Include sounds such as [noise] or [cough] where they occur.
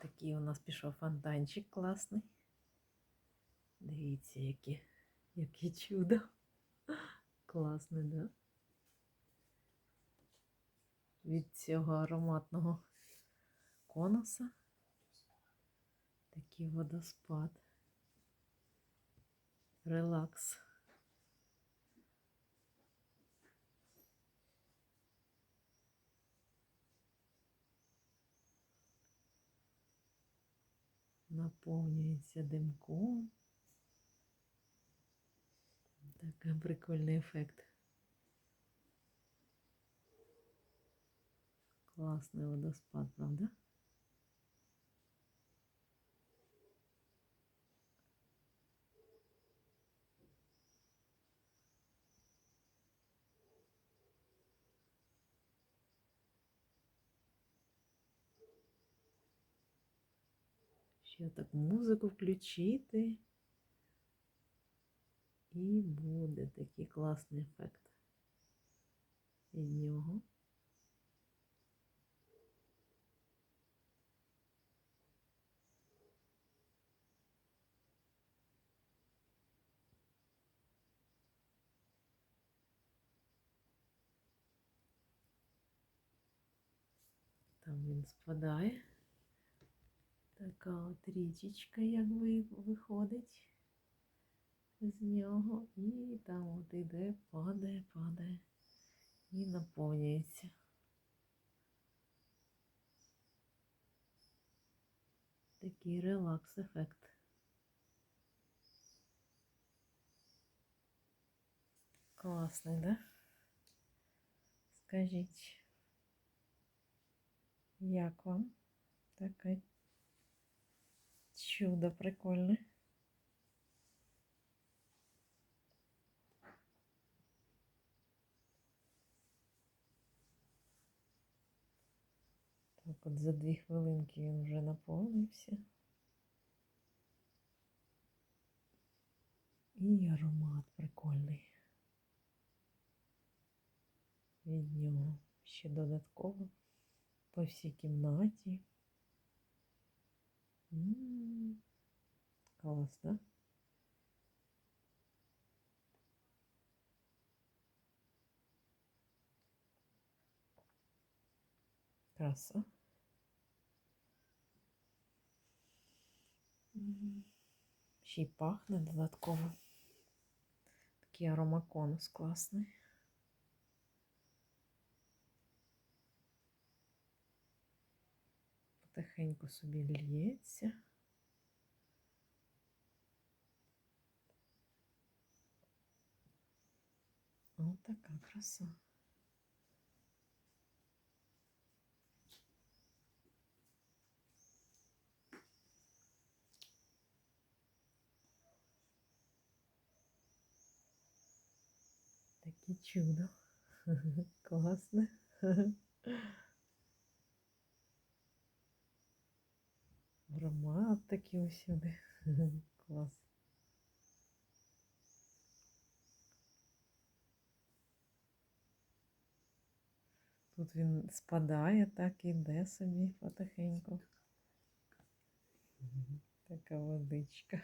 Такий у нас пішов фонтанчик класний. Дивіться, яке, яке чудо. Класне, да? Від цього ароматного конуса. Такий водоспад. Релакс. Наповнюється димком. Такий прикольний ефект. Класний водоспад, правда? Ще так музику включити. І буде такий класний ефект від нього. Там він спадає. Така от річечка, якби виходить з нього, і там от іде, падає, падає і наповнюється. Такий релакс-ефект. Класний, да? Скажіть, як вам таке чудо прикольне? Так от за дві хвилинки він вже наповнився. І аромат прикольний. Від нього ще додатково по всій кімнаті. Клас, да? Краса. Ще й пахне додатково. Такий аромаконус класний. Потихеньку собі лється. Ось така краса. Таке чудо. [laughs] Класне. [laughs] Аромат такий усюди. [laughs] Клас. Тут він спадає, так іде собі потихеньку. Така водичка.